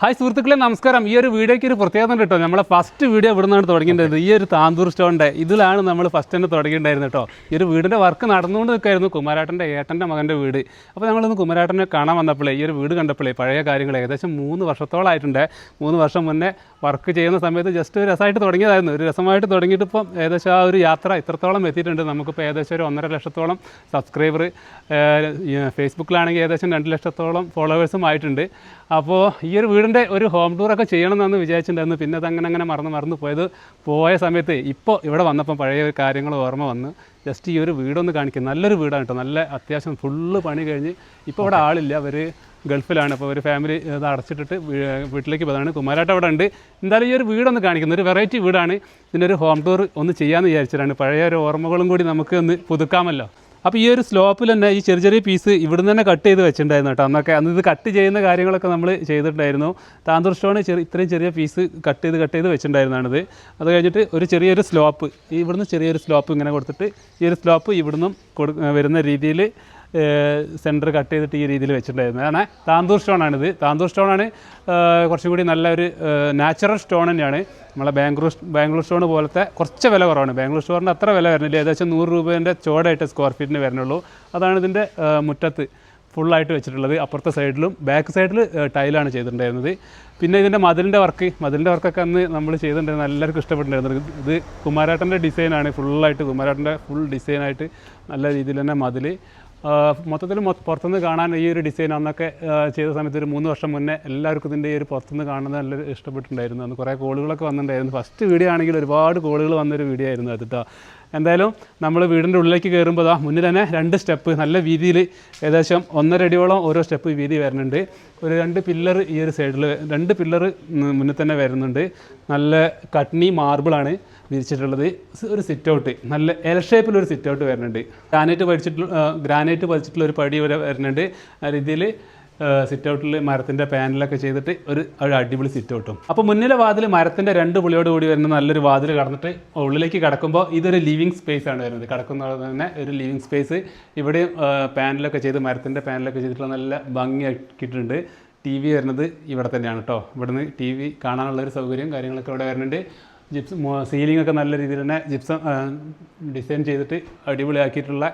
Hi സുഹൃത്തുക്കളെ നമസ്കാരം. ഈ ഒരു വീഡിയോയ്ക്ക് ഒരു പ്രത്യേകത കേട്ടോ. നമ്മളെ ഫസ്റ്റ് വീഡിയോ ഇവിടെ നിന്നാണ് തുടങ്ങിയത് ഈ ഒരു താന്തൂർ സ്റ്റോണിന്റെ ഇതിലാണ് നമ്മൾ ഫസ്റ്റ് തന്നെ തുടങ്ങിയിട്ടുണ്ടായിരുന്നു കേട്ടോ. ഈ ഒരു വീടിന്റെ വർക്ക് നടന്നുകൊണ്ട് നിൽക്കായിരുന്നു കുമാരാട്ടന്റെ ഏട്ടന്റെ മകന്റെ വീട്. അപ്പോൾ ഞങ്ങളൊന്ന് കുമാരാട്ടനെ കാണാൻ വന്നപ്പോഴേ ഈ ഒരു വീട് കണ്ടപ്പോഴേ പഴയ കാര്യങ്ങൾ ഏകദേശം മൂന്ന് വർഷത്തോളമായിട്ടുണ്ട് മൂന്ന് വർഷം മുന്നേ വർക്ക് ചെയ്യുന്ന സമയത്ത് ജസ്റ്റ് ഒരു രസമായിട്ട് തുടങ്ങിയതായിരുന്നു. ഒരു രസമായിട്ട് തുടങ്ങിയിട്ട് ഇപ്പം ഏകദേശം ആ ഒരു യാത്ര ഇത്രത്തോളം എത്തിയിട്ടുണ്ട്. നമുക്കിപ്പോൾ ഏകദേശം ഒരു ഒന്നര ലക്ഷത്തോളം സബ്സ്ക്രൈബർ ഫേസ്ബുക്കിലാണെങ്കിൽ ഏകദേശം രണ്ട് ലക്ഷത്തോളം ഫോളോവേഴ്സും ആയിട്ടുണ്ട്. അപ്പോൾ ഈ ഒരു വീടിന്റെ ഒരു ഹോം ടൂറൊക്കെ ചെയ്യണമെന്നാണ് വിചാരിച്ചിട്ടുണ്ടായിരുന്നു പിന്നെ അത് അങ്ങനെ അങ്ങനെ മറന്ന് മറന്ന് പോയത് പോയ സമയത്ത് ഇപ്പോൾ ഇവിടെ വന്നപ്പം പഴയ കാര്യങ്ങൾ ഓർമ്മ വന്ന് ജസ്റ്റ് ഈ ഒരു വീടൊന്ന് കാണിക്കും. നല്ലൊരു വീടാണ് കേട്ടോ നല്ല അത്യാവശ്യം ഫുള്ള് പണി കഴിഞ്ഞ് ഇപ്പോൾ ഇവിടെ ആളില്ല. അവർ ഗൾഫിലാണ്. അപ്പോൾ ഒരു ഫാമിലി ഇത് അടച്ചിട്ടിട്ട് വീട്ടിലേക്ക് പോയതാണ് കുമാരാട്ട അവിടെ ഉണ്ട്. എന്തായാലും ഈ ഒരു വീടൊന്ന് കാണിക്കുന്നു ഒരു വെറൈറ്റി വീടാണ്. ഇതിന്റെ ഒരു ഹോം ടൂർ ഒന്ന് ചെയ്യാമെന്ന് വിചാരിച്ചിട്ടാണ്. പഴയ ഒരു ഓർമ്മകളും കൂടി നമുക്ക് ഒന്ന് പുതുക്കാമല്ലോ. അപ്പോൾ ഈ ഒരു സ്ലോപ്പിൽ തന്നെ ഈ ചെറിയ ചെറിയ പീസ് ഇവിടുന്ന് തന്നെ കട്ട് ചെയ്ത് വെച്ചിട്ടുണ്ടായിരുന്നു കേട്ടോ. അന്നൊക്കെ അന്ന് ഇത് കട്ട് ചെയ്യുന്ന കാര്യങ്ങളൊക്കെ നമ്മൾ ചെയ്തിട്ടുണ്ടായിരുന്നു. സ്റ്റോൺ ചെറിയ ഇത്രയും ചെറിയ പീസ് കട്ട് ചെയ്ത് കട്ട് ചെയ്ത് വെച്ചിട്ടുണ്ടായിരുന്നാണിത്. അത് കഴിഞ്ഞിട്ട് ഒരു ചെറിയൊരു സ്ലോപ്പ് ഇവിടുന്ന് ചെറിയൊരു സ്ലോപ്പ് ഇങ്ങനെ കൊടുത്തിട്ട് ഈ ഒരു സ്ലോപ്പ് ഇവിടുന്നും കൊടു വരുന്ന രീതിയിൽ സെന്റർ കട്ട് ചെയ്തിട്ട് ഈ രീതിയിൽ വെച്ചിട്ടുണ്ടായിരുന്നത് അതാണ് താന്തൂർ സ്റ്റോണാണിത് താന്തൂർ സ്റ്റോണാണ് കുറച്ചും കൂടി നല്ലൊരു നാച്ചുറൽ സ്റ്റോൺ തന്നെയാണ്. നമ്മളെ ബാംഗ്ലൂർ ബാംഗ്ലൂർ സ്റ്റോൺ പോലത്തെ കുറച്ച് വില കുറവാണ്. ബാംഗ്ലൂർ സ്റ്റോറിന്റെ അത്ര വില വരുന്നില്ല. ഏകദേശം നൂറ് രൂപേന്റെ ചോടായിട്ട് സ്ക്വയർ ഫീറ്റിന് വരുന്നുള്ളൂ. അതാണ് ഇതിന്റെ മുറ്റത്ത് ഫുള്ളായിട്ട് വെച്ചിട്ടുള്ളത്. അപ്പുറത്തെ സൈഡിലും ബാക്ക് സൈഡിൽ ടൈലാണ് ചെയ്തിട്ടുണ്ടായിരുന്നത്. പിന്നെ ഇതിന്റെ മതിലിന്റെ വർക്ക് മതിലിന്റെ വർക്കൊക്കെ അന്ന് നമ്മൾ ചെയ്തിട്ടുണ്ടായിരുന്നു. എല്ലാവർക്കും ഇഷ്ടപ്പെട്ടിട്ടുണ്ടായിരുന്നു. ഇത് കുമാരാട്ടന്റെ ഡിസൈനാണ് ഫുള്ളായിട്ട് കുമാരാട്ടന്റെ ഫുൾ ഡിസൈനായിട്ട് നല്ല രീതിയിൽ തന്നെ മതിൽ മൊത്തത്തിൽ പുറത്തുനിന്ന് കാണാൻ ഈ ഒരു ഡിസൈൻ അന്നൊക്കെ ചെയ്ത സമയത്ത് ഒരു മൂന്ന് വർഷം മുന്നേ എല്ലാവർക്കും ഇതിന്റെ ഈ ഒരു പുറത്തുനിന്ന് കാണുന്നത് നല്ല ഇഷ്ടപ്പെട്ടിട്ടുണ്ടായിരുന്നു. അന്ന് കുറേ കോളുകളൊക്കെ വന്നിട്ടുണ്ടായിരുന്നു. ഫസ്റ്റ് വീഡിയോ ആണെങ്കിൽ ഒരുപാട് കോളുകൾ വന്നൊരു വീഡിയോ ആയിരുന്നു അത് കേട്ടോ എന്തായാലും നമ്മൾ വീടിന്റെ ഉള്ളിലേക്ക് കയറുമ്പോൾ ആ മുന്നിൽ തന്നെ രണ്ട് സ്റ്റെപ്പ് നല്ല വീതിയിൽ ഏകദേശം ഒന്നര അടിയോളം ഓരോ സ്റ്റെപ്പ് വീതി വരുന്നുണ്ട്. ഒരു രണ്ട് പില്ലർ ഈ ഒരു സൈഡിൽ രണ്ട് പില്ലർ മുന്നിൽ തന്നെ വരുന്നുണ്ട്. നല്ല കട്നി മാർബിളാണ് വിരിച്ചിട്ടുള്ളത്. ഒരു സിറ്റ് ഔട്ട് നല്ല എൽ ഷേപ്പിൽ ഒരു സിറ്റ് ഔട്ട് വരുന്നുണ്ട്. ഗ്രാനൈറ്റ് പതിച്ചിട്ടുള്ള ഗ്രാനൈറ്റ് പതിച്ചിട്ടുള്ള ഒരു പടി വരെ വരുന്നുണ്ട്. ആ രീതിയിൽ സിറ്റ് ഔട്ടിൽ മരത്തിന്റെ പാനലൊക്കെ ചെയ്തിട്ട് ഒരു അടിപൊളി സിറ്റ് ഔട്ടും അപ്പോൾ മുന്നിലെ വാതിൽ മരത്തിന്റെ രണ്ട് പുളിയോട് കൂടി വരുന്ന നല്ലൊരു വാതിൽ കടന്നിട്ട് ഉള്ളിലേക്ക് കടക്കുമ്പോൾ ഇതൊരു ലിവിങ് സ്പേസ് ആണ് വരുന്നത്. കിടക്കുന്ന തന്നെ ഒരു ലിവിങ് സ്പേസ് ഇവിടെ പാനലൊക്കെ ചെയ്ത് മരത്തിന്റെ പാനലൊക്കെ ചെയ്തിട്ടുള്ള നല്ല ഭംഗിയാക്കിയിട്ടുണ്ട് ടി വി വരുന്നത് ഇവിടെ തന്നെയാണ് കേട്ടോ ഇവിടുന്ന് ടി വി കാണാനുള്ള ഒരു സൗകര്യം കാര്യങ്ങളൊക്കെ ഇവിടെ വരുന്നുണ്ട്. ജിപ്സ് സീലിംഗ് ഒക്കെ നല്ല രീതിയിൽ തന്നെ ജിപ്സം ഡിസൈൻ ചെയ്തിട്ട് അടിപൊളിയാക്കിയിട്ടുള്ള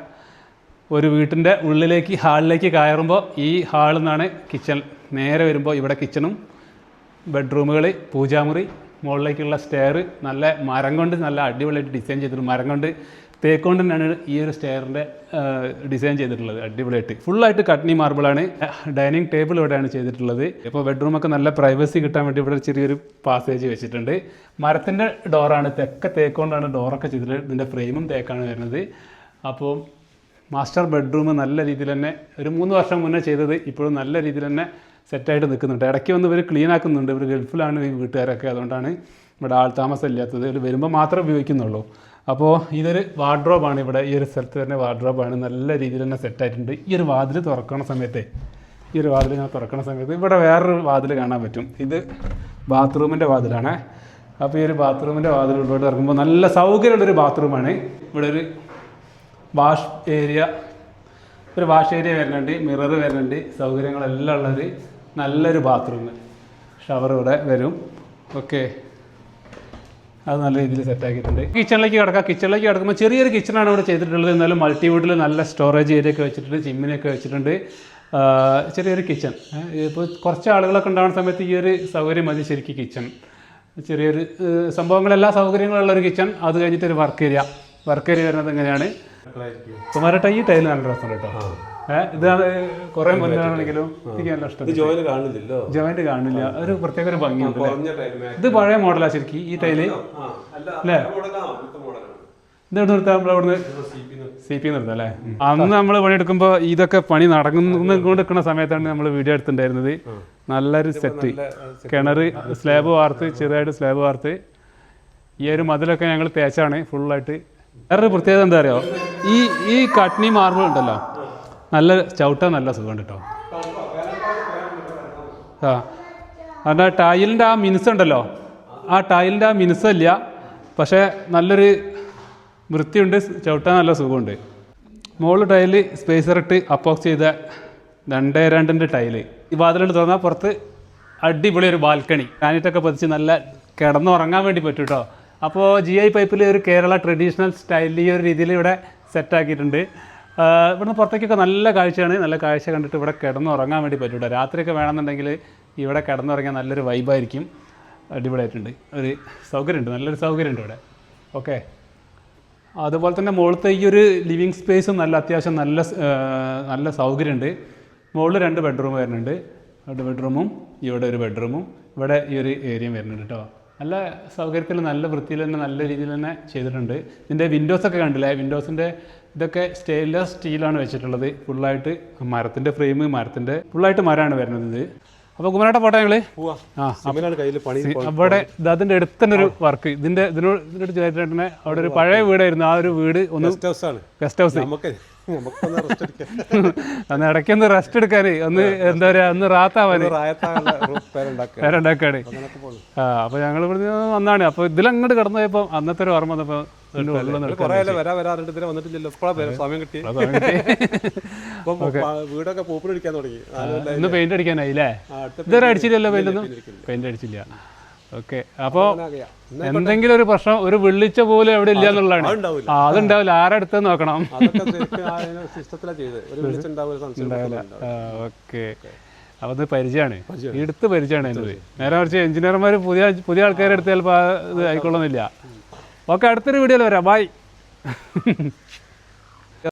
ഒരു വീട്ടിന്റെ ഉള്ളിലേക്ക് ഹാളിലേക്ക് കയറുമ്പോൾ ഈ ഹാളിൽ നിന്നാണ് കിച്ചൺ. നേരെ വരുമ്പോൾ ഇവിടെ കിച്ചണും ബെഡ്റൂമുകൾ പൂജാമുറി മുകളിലേക്കുള്ള സ്റ്റെയർ നല്ല മരം കൊണ്ട് നല്ല അടിപൊളിയായിട്ട് ഡിസൈൻ ചെയ്തിട്ടുണ്ട്. മരം കൊണ്ട് തേക്കൊണ്ട് തന്നെയാണ് ഈ ഒരു സ്റ്റെയറിന്റെ ഡിസൈൻ ചെയ്തിട്ടുള്ളത് അടിപൊളിയായിട്ട്. ഫുള്ളായിട്ട് കട്ട്നി മാർബിളാണ്. ഡൈനിങ് ടേബിൾ ഇവിടെയാണ് ചെയ്തിട്ടുള്ളത്. ഇപ്പോൾ ബെഡ്റൂമൊക്കെ നല്ല പ്രൈവസി കിട്ടാൻ വേണ്ടി ഇവിടെ ചെറിയൊരു പാസേജ് വെച്ചിട്ടുണ്ട്. മരത്തിന്റെ ഡോറാണ് തെക്ക തേക്കൊണ്ടാണ് ഡോറൊക്കെ ചെയ്തിട്ടുള്ളത്. ഇതിന്റെ ഫ്രെയിമും തേക്കാണ് വരുന്നത്. അപ്പോൾ മാസ്റ്റർ ബെഡ്റൂം നല്ല രീതിയിൽ തന്നെ ഒരു മൂന്ന് വർഷം മുന്നേ ചെയ്തത് ഇപ്പോഴും നല്ല രീതിയിൽ തന്നെ സെറ്റായിട്ട് നിൽക്കുന്നുണ്ട്. ഇടയ്ക്ക് വന്ന് ഇവർ ക്ലീൻ ആക്കുന്നുണ്ട്. ഇവർ ഗൾഫിലാണ് ഈ വീട്ടുകാരൊക്കെ. അതുകൊണ്ടാണ് ഇവിടെ ആൾ താമസം ഇല്ലാത്തത് ഇവർ വരുമ്പോൾ മാത്രമേ ഉപയോഗിക്കുന്നുള്ളൂ. അപ്പോൾ ഇതൊരു വാർഡ്രോബാണ് ഇവിടെ. ഈ ഒരു സ്ഥലത്ത് തന്നെ വാർഡ്രോബാണ് നല്ല രീതിയിൽ തന്നെ സെറ്റായിട്ടുണ്ട് ഈ ഒരു വാതിൽ തുറക്കണ സമയത്തെ ഈ ഒരു വാതിൽ ഞാൻ തുറക്കണ സമയത്ത് ഇവിടെ വേറൊരു വാതിൽ കാണാൻ പറ്റും. ഇത് ബാത്റൂമിന്റെ വാതിലാണ്. അപ്പോൾ ഈ ഒരു ബാത്റൂമിന്റെ വാതിൽ ഇവിടെ ഇറങ്ങുമ്പോൾ നല്ല സൗകര്യമുള്ളൊരു ബാത്റൂമാണ്. ഇവിടെ ഒരു വാഷ് ഏരിയ. ഒരു വാഷ് ഏരിയ വരുന്നുണ്ട് മിറർ വരുന്നുണ്ട് സൗകര്യങ്ങളെല്ലാം ഉള്ളൊരു നല്ലൊരു ബാത്റൂം. ഷവർ ഇവിടെ വരും. ഓക്കെ. അത് നല്ല രീതിയിൽ സെറ്റാക്കിയിട്ടുണ്ട് കിച്ചണിലേക്ക് കിടക്കാം. കിച്ചണിലേക്ക് കിടക്കുമ്പോൾ ചെറിയൊരു കിച്ചണാണ് ഇവിടെ ചെയ്തിട്ടുള്ളത്. എന്നാലും മൾട്ടി വീട്ടിൽ നല്ല സ്റ്റോറേജ് ഏരിയ ഒക്കെ വെച്ചിട്ടുണ്ട് ചിമ്മിനൊക്കെ വെച്ചിട്ടുണ്ട്. ചെറിയൊരു കിച്ചൺ ഇപ്പോൾ കുറച്ച് ആളുകളൊക്കെ ഉണ്ടാകുന്ന സമയത്ത് ഈ ഒരു സൗകര്യം മതി ശരിക്കും കിച്ചൺ ചെറിയൊരു സംഭവങ്ങളെല്ലാ സൗകര്യങ്ങളുള്ള ഒരു കിച്ചൺ അത് കഴിഞ്ഞിട്ട് ഒരു വർക്ക് ഏരിയ വർക്ക് ഏരിയ വരുന്നത് എങ്ങനെയാണ്? കുമാരട്ട ഈ ടൈൽ നല്ല രസം കേട്ടോ. ഏഹ് ഇത് കുറെ മുന്നാണെങ്കിലും എനിക്ക് നല്ല ഇഷ്ടം. ജോയിന് കാണില്ലല്ലോ. ജോയിന്റ് കാണില്ല. ഒരു പ്രത്യേക ഒരു ഭംഗിയുണ്ട് ഇത് പഴയ മോഡലാ ശരിക്കും ഈ ടൈൽ. അല്ല അല്ലേ? മോഡലാ മോഡലാണ്? ഇത് എവിടെ നിർത്താം? നമ്മൾ അവിടുന്ന് സി പി നിർത്താം. അല്ലേ അന്ന് നമ്മൾ പണിയെടുക്കുമ്പോൾ ഇതൊക്കെ പണി നടക്കുന്ന കൊണ്ടിരിക്കുന്ന സമയത്താണ് നമ്മൾ വീഡിയോ എടുത്തിട്ടുണ്ടായിരുന്നത്. നല്ലൊരു സെറ്റ് കിണർ സ്ലാബ് വാർത്ത് ചെറുതായിട്ട് സ്ലാബ് വാർത്ത്. ഈ ഒരു മതിലൊക്കെ ഞങ്ങൾ തേച്ചാണ് ഫുള്ളായിട്ട് വേറൊരു പ്രത്യേകത എന്താ അറിയോ? ഈ ഈ കട്നി മാർബിൾ ഉണ്ടല്ലോ. നല്ല ചവിട്ടാൻ നല്ല സുഖമുണ്ട് കേട്ടോ ആ. അതിന്റെ ടൈലിന്റെ ആ മിനുസുണ്ടല്ലോ ആ ടൈലിന്റെ ആ മിനുസല്ല പക്ഷേ നല്ലൊരു വൃത്തിയുണ്ട് ചവിട്ടാൻ നല്ല സുഖമുണ്ട്. മുകളിൽ ടൈൽ സ്പേസർ ഇട്ട് അപ്പോക്സ് ചെയ്ത രണ്ടേ രണ്ടിന്റെ ടൈൽ. ഈ വാതിലുണ്ട് തുറന്നാൽ പുറത്ത് അടിപൊളി ഒരു ബാൽക്കണി. കാനിറ്റൊക്കെ പതിച്ച് നല്ല കിടന്നുറങ്ങാൻ വേണ്ടി പറ്റും കേട്ടോ അപ്പോൾ ജി ഐ പൈപ്പിൽ ഒരു കേരള ട്രഡീഷണൽ സ്റ്റൈലിൽ ഈ ഒരു രീതിയിൽ ഇവിടെ സെറ്റാക്കിയിട്ടുണ്ട് ഇവിടുന്ന് പുറത്തേക്കൊക്കെ നല്ല കാഴ്ചയാണ്. നല്ല കാഴ്ച കണ്ടിട്ട് ഇവിടെ കിടന്നുറങ്ങാൻ വേണ്ടി പറ്റും കേട്ടോ രാത്രിയൊക്കെ വേണമെന്നുണ്ടെങ്കിൽ ഇവിടെ കിടന്നുറങ്ങാൻ നല്ലൊരു വൈബായിരിക്കും അടിപൊളിയായിട്ടുണ്ട്. ഒരു സൗകര്യമുണ്ട്. നല്ലൊരു സൗകര്യമുണ്ട് ഇവിടെ. ഓക്കെ അതുപോലെ തന്നെ മുകളിലത്തെ ഈ ഒരു ലിവിങ് സ്പേസും നല്ല അത്യാവശ്യം നല്ല നല്ല സൗകര്യമുണ്ട്. മുകളിൽ രണ്ട് ബെഡ്റൂം വരുന്നുണ്ട്. രണ്ട് ബെഡ്റൂമും ഇവിടെ ഒരു ബെഡ്റൂമും ഇവിടെ ഈ ഒരു ഏരിയയും വരുന്നുണ്ട് കേട്ടോ. നല്ല സൗകര്യത്തിൽ നല്ല വൃത്തിയിൽ തന്നെ നല്ല രീതിയിൽ തന്നെ ചെയ്തിട്ടുണ്ട്. ഇതിന്റെ വിൻഡോസൊക്കെ കണ്ടില്ലേ? വിൻഡോസിന്റെ ഇതൊക്കെ സ്റ്റെയിൻലെസ് സ്റ്റീലാണ് വെച്ചിട്ടുള്ളത്. ഫുള്ളായിട്ട് മരത്തിന്റെ ഫ്രെയിം മരത്തിന്റെ ഫുള്ളായിട്ട് മരമാണ് വരുന്നത് ഇത്. അപ്പോൾ കുമരേട്ട പോട്ടെ ഞങ്ങൾ പോവാ. ആ സിമനാണ് കയ്യിൽ പണി അവിടെ ഇത് അതിന്റെ അടുത്ത് തന്നെ ഒരു വർക്ക് ഇതിന്റെ ഇതിനോട് ഇതിനോട് ചേട്ടനെ അവിടെ ഒരു പഴയ വീടായിരുന്നു. ആ ഒരു വീട് ഒന്ന് ഗസ്റ്റ് ഹൗസ് ആണ്. ഗസ്റ്റ് ഹൗസ് അന്ന് ഇടയ്ക്കൊന്ന് റെസ്റ്റ് എടുക്കാന്. ഒന്ന് എന്താ പറയാ ഒന്ന് റാത്താവാന് പേരുണ്ടാക്കാണ് ആ അപ്പൊ ഞങ്ങൾ ഇവിടെ വന്നാണ്. അപ്പൊ ഇതിലങ്ങോട്ട് കടന്നു പോയപ്പോ അന്നത്തെ ഒരു ഓർമ്മ വന്നപ്പോ വീടൊക്കെ പൂപ്പിൽ അടിക്കാൻ തുടങ്ങി ഇന്ന് പെയിന്റ് അടിക്കാനായില്ലേ? ഇതുവരെ അടിച്ചില്ലല്ലോ പെയിന്റ് ഒന്നും? പെയിന്റ് അടിച്ചില്ല. ഓക്കെ. അപ്പോ എന്തെങ്കിലും ഒരു പ്രശ്നം ഒരു വിളിച്ച പോലും എവിടെ ഇല്ല എന്നുള്ളതാണ്. അതുണ്ടാവില്ല. അടുത്ത് ആരടുത്ത് നോക്കണം? ഓക്കെ. അപ്പൊ ഇത് പരിചയമാണ്. എടുത്ത് പരിചയമാണ് എന്റെ നേരെ മറിച്ച് എഞ്ചിനീയർമാർ പുതിയ പുതിയ ആൾക്കാരെ എടുത്ത് ചിലപ്പോൾ ഇത് ആയിക്കൊള്ളുന്നില്ല. ഓക്കെ അടുത്തൊരു വീഡിയോയിൽ വരാം. ബൈ.